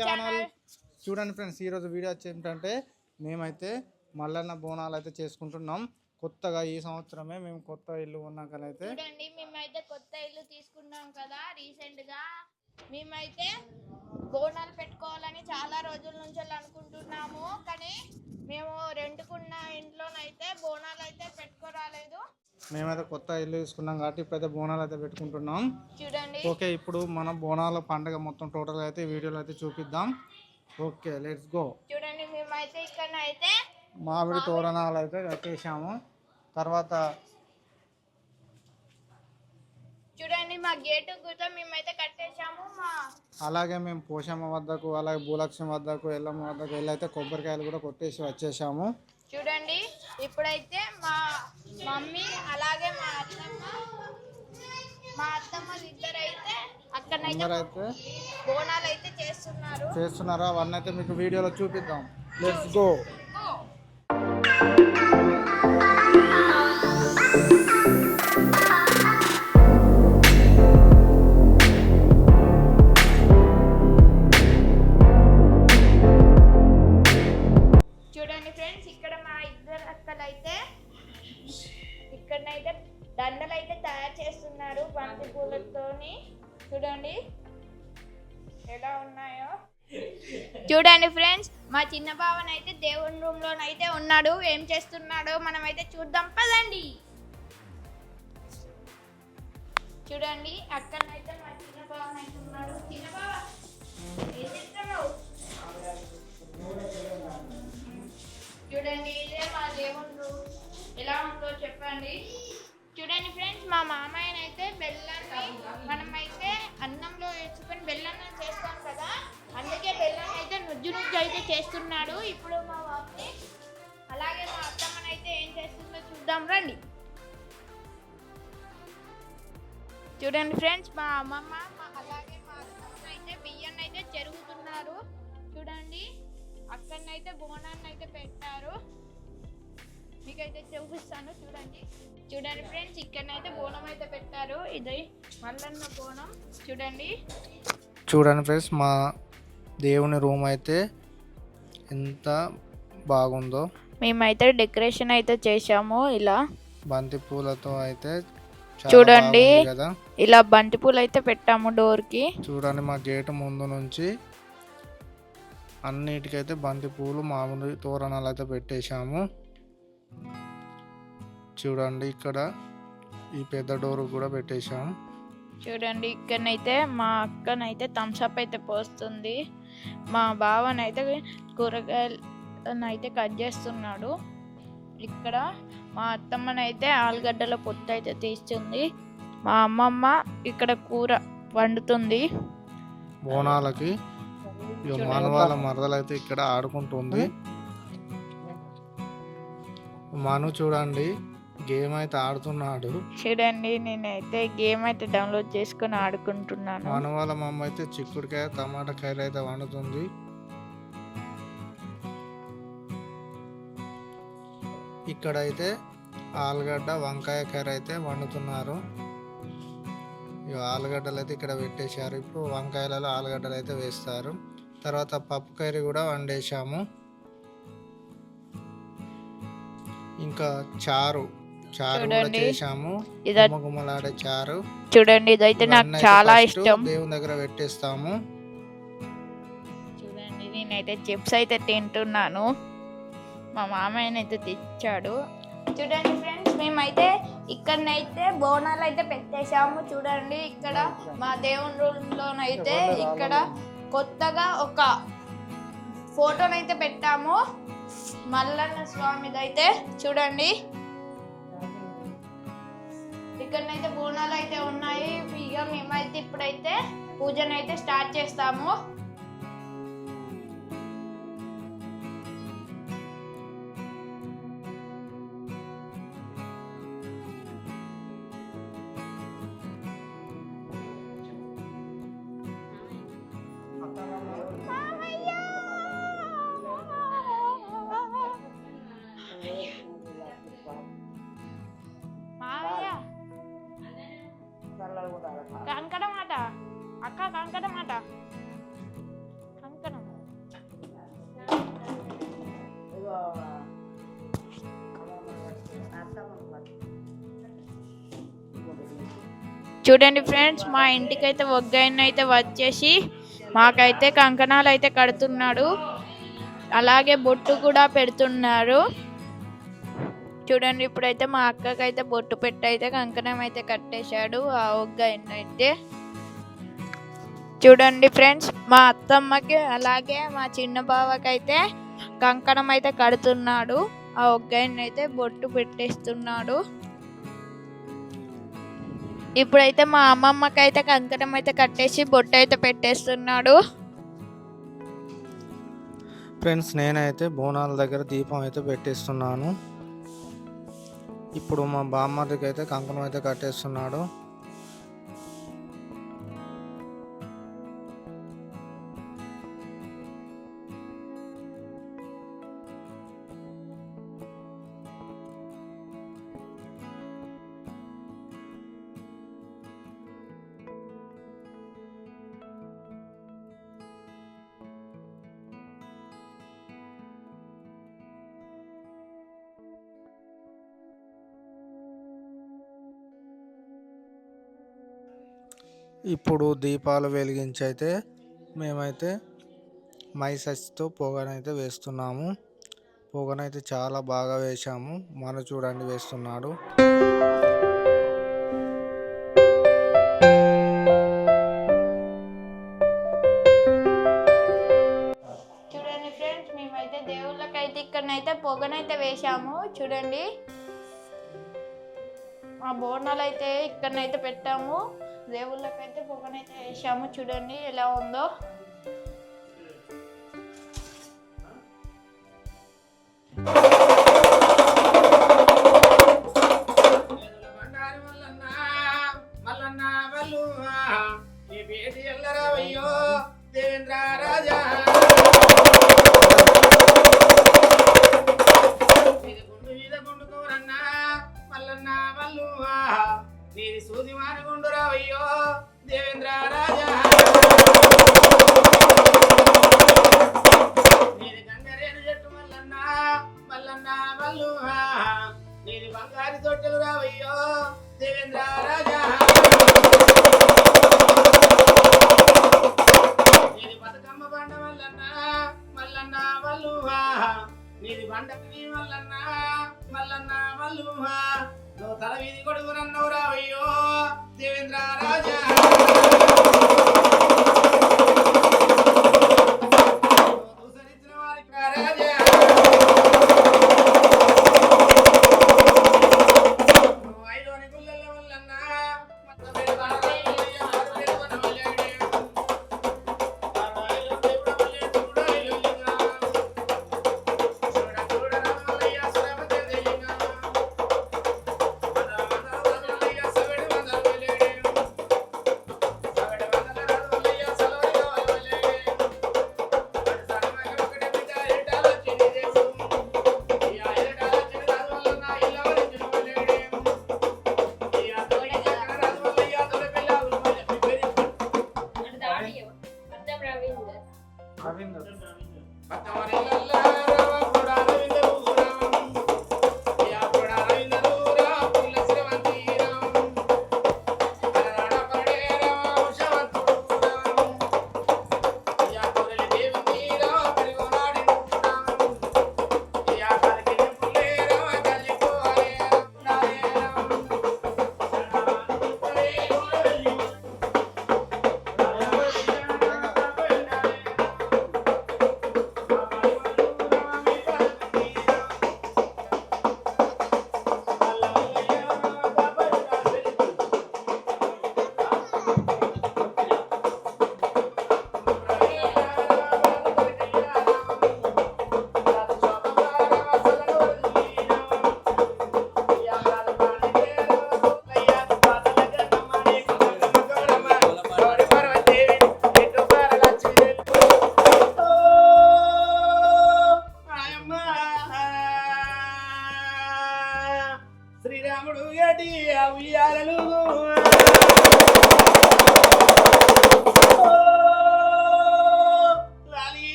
Channel చూడండి friends ఈరోజు video వచ్చి ఏంటంటే మేమైతే మల్లన్న బోనాలు అయితే చేసుకుంటున్నాం. కొత్తగా ఈ సంవత్సరమే మేము కొత్త ఇల్లు ఉన్నాకనైతే చూడండి మేమైతే కొత్త ఇల్లు తీసుకున్నాం కదా రీసెంట్గా మేమైతే బోనాలు పెట్టుకోవాలని చాలా రోజుల నుంచి అనుకుంటున్నాము. కానీ మేము రెంట్కున్న ఇంట్లోనైతే బోనాలు అయితే పెట్టుకోరాలేదు. మేమైతే కొత్త ఇల్లు తీసుకున్నాం కాబట్టి ఇప్పుడైతే బోనాలు అయితే పెట్టుకుంటున్నాం. చూడండి. ఓకే ఇప్పుడు మనం బోనాల పండుగ మొత్తం టోటల్ అయితే వీడియోలో అయితే చూపిద్దాం. ఓకే లెట్స్ గో చూడండి మేమైతే ఇక్కడ అయితే మామిడి తోరణాలు అయితే కట్టేసాము తర్వాత చూడండి మా గేటు కూడా మేమైతే కట్టేశాము మా అలాగే మేము పోషమ్మ వద్దకు అలాగే భూలక్ష్మి వద్దకు ఎల్లమ్మ వద్దకు వెళ్ళి అయితే కొబ్బరికాయలు కూడా కొట్టేసి వచ్చేసాము చూడండి ఇప్పుడైతే మా మమ్మీ అలాగే మా అత్తమ్మ. మా అత్తమ్మ ఇద్దరు అయితే అక్కడనైతే అందరూ అయితే బోనాలు అయితే చేస్తున్నారు. చేస్తున్నారా. అవన్నీ అయితే మీకు వీడియోలో చూపిద్దాం. లెట్స్ గో ఇక్కడనైతే దండలు అయితే తయారు చేస్తున్నారు బంతి పూలతోని. చూడండి. ఎలా ఉన్నాయో. చూడండి ఫ్రెండ్స్ మా చిన్న బావన్ అయితే దేవుని రూమ్ లోనైతే ఉన్నాడు. ఏం చేస్తున్నాడో మనం అయితే చూద్దాం. పదండి. చూడండి అక్కడనైతే మా చిన్న బావన్ అయితే ఉన్నాడు. చిన్న చూద్దాం రండి. చూడండి ఫ్రెండ్స్ మా అమ్మమ్మ మా అలాగే మా అత్తమ్మ అయితే బియ్యాన్ని అయితే చెరుగుతున్నారు. చూడండి అక్కడనైతే బోనాన్ని అయితే పెట్టారు. మీకైతే చూపిస్తాను చూడండి. చూడండి ఫ్రెండ్స్ ఇక్కడనైతే బోనం అయితే పెట్టారు. ఇది మల్లన్న బోనం చూడండి. చూడండి ఫ్రెండ్స్ మా దేవుని రూమ్ అయితే ఎంత బాగుందో. మేమైతే డెకరేషన్ అయితే చేశాము ఇలా. బంతి పూలతో అయితే చూడండి. ఇలా బంతి పూలు అయితే పెట్టాము డోర్కి. చూడండి మా గేటు ముందు నుంచి అన్నిటికైతే బంతి పూలు మామిడి తోరణాలు అయితే పెట్టేశాము. చూడండి ఇక్కడ ఈ పెద్ద డోర్ కూడా పెట్టేశాము చూడండి ఇక్కడనైతే మా అక్కనైతే థమ్స్అప్ అయితే పోస్తుంది. మా బావనైతే కూరగాయలను అయితే కట్ చేస్తున్నాడు. ఇక్కడ మా అత్తమ్మనైతే ఆలుగడ్డల పొట్టు అయితే తీస్తుంది. మా అమ్మమ్మ ఇక్కడ కూర వండుతుంది. బోనాలకి మనవాళ్ళ మరదలు అయితే ఇక్కడ ఆడుకుంటుంది. మను చూడండి గేమ్ అయితే ఆడుతున్నాడు. చూడండి నేనైతే గేమ్ అయితే డౌన్లోడ్ చేసుకొని ఆడుకుంటున్నాను. మన వాళ్ళ మమ్మ అయితే చిక్కుడుకాయ టమాటా కాయలు అయితే వండుతుంది. ఇక్కడైతే ఆలుగడ్డ వంకాయ కర్రీ అయితే వండుతున్నారు. ఆలుగడ్డలు అయితే ఇక్కడ పెట్టేశారు. ఇప్పుడు వంకాయలలో ఆలుగడ్డలు అయితే వేస్తారు. తర్వాత పప్పు కర్రీ కూడా వండేశాము. ఇంకా చారు చారు కూడా. చేశాము. ఇద గుమ్మగుమ్మలాడే చారు. చూడండి ఇదైతే నాకు చాలా ఇష్టం. దేవుని దగ్గర పెట్టేస్తాము. చూడండి నేనైతే చిప్స్ అయితే తింటున్నాను. మా మామయ్యనైతే తెచ్చాడు. చూడండి ఫ్రెండ్స్ మేమైతే ఇక్కడనైతే బోనాలు అయితే పెట్టేశాము. చూడండి ఇక్కడ మా దేవుని రూమ్లోనైతే ఇక్కడ కొత్తగా ఒక ఫోటోనైతే పెట్టాము. మల్లన్న స్వామిదైతే చూడండి. ఇక్కడనైతే బోనాలు అయితే ఉన్నాయి. ఇక మేమైతే ఇప్పుడైతే పూజనైతే స్టార్ట్ చేస్తాము. చూడండి ఫ్రెండ్స్ మా ఇంటికైతే ఒగ్గాయన అయితే వచ్చేసి మాకైతే కంకణాలు అయితే కడుతున్నాడు. అలాగే బొట్టు కూడా పెడుతున్నారు. చూడండి ఇప్పుడైతే మా అక్కకైతే బొట్టు పెట్టి అయితే కంకణం అయితే కట్టేశాడు ఆ ఒగ్గాయన అయితే చూడండి ఫ్రెండ్స్ మా అత్తమ్మకి అలాగే మా చిన్న బావకైతే కంకణం అయితే కడుతున్నాడు. ఆ ఒగ్గాయన అయితే బొట్టు పెట్టేస్తున్నాడు. ఇప్పుడైతే మా అమ్మమ్మకి అయితే కంకణం అయితే కట్టేసి బొట్టు అయితే పెట్టేస్తున్నాడు. ఫ్రెండ్స్ నేనైతే బోనాల దగ్గర దీపం అయితే పెట్టేస్తున్నాను. ఇప్పుడు మా బామ్మదికి అయితే కంకణం అయితే కట్టేస్తున్నాడు. ఇప్పుడు దీపాలు వెలిగించి అయితే మేమైతే మైసస్తో పొగనైతే వేస్తున్నాము. పొగనైతే చాలా బాగా వేశాము. మన చూడండి వేస్తున్నాడు. చూడండి ఫ్రెండ్స్ మేమైతే దేవుళ్ళకైతే ఇక్కడనైతే పొగనైతే వేశాము. చూడండి. ఆ బోనాలు అయితే ఇక్కడనైతే పెట్టాము. దేవుళ్ళకైతే పొగనైతే వేసాము చూడండి ఎలా ఉందో. You. నీది సూది మానగుండు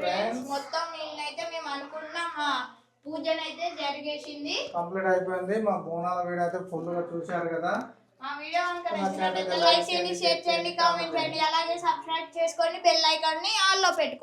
ఫ్రెండ్స్ మొత్తం నిన్నైతే మేము అనుకున్న మా పూజనైతే జరిగేసింది. కంప్లీట్ అయిపోయింది. మా బోనాల వీడియో అయితే ఫుల్గా చూశారు కదా. మా వీడియో కనుక నచ్చినట్లయితే లైక్ చేయండి షేర్ చేయండి కామెంట్ చేయండి. అలాగే సబ్స్క్రైబ్ చేసుకోండి బెల్ ఐకాన్ని ఆల్లో పెట్టుకోండి.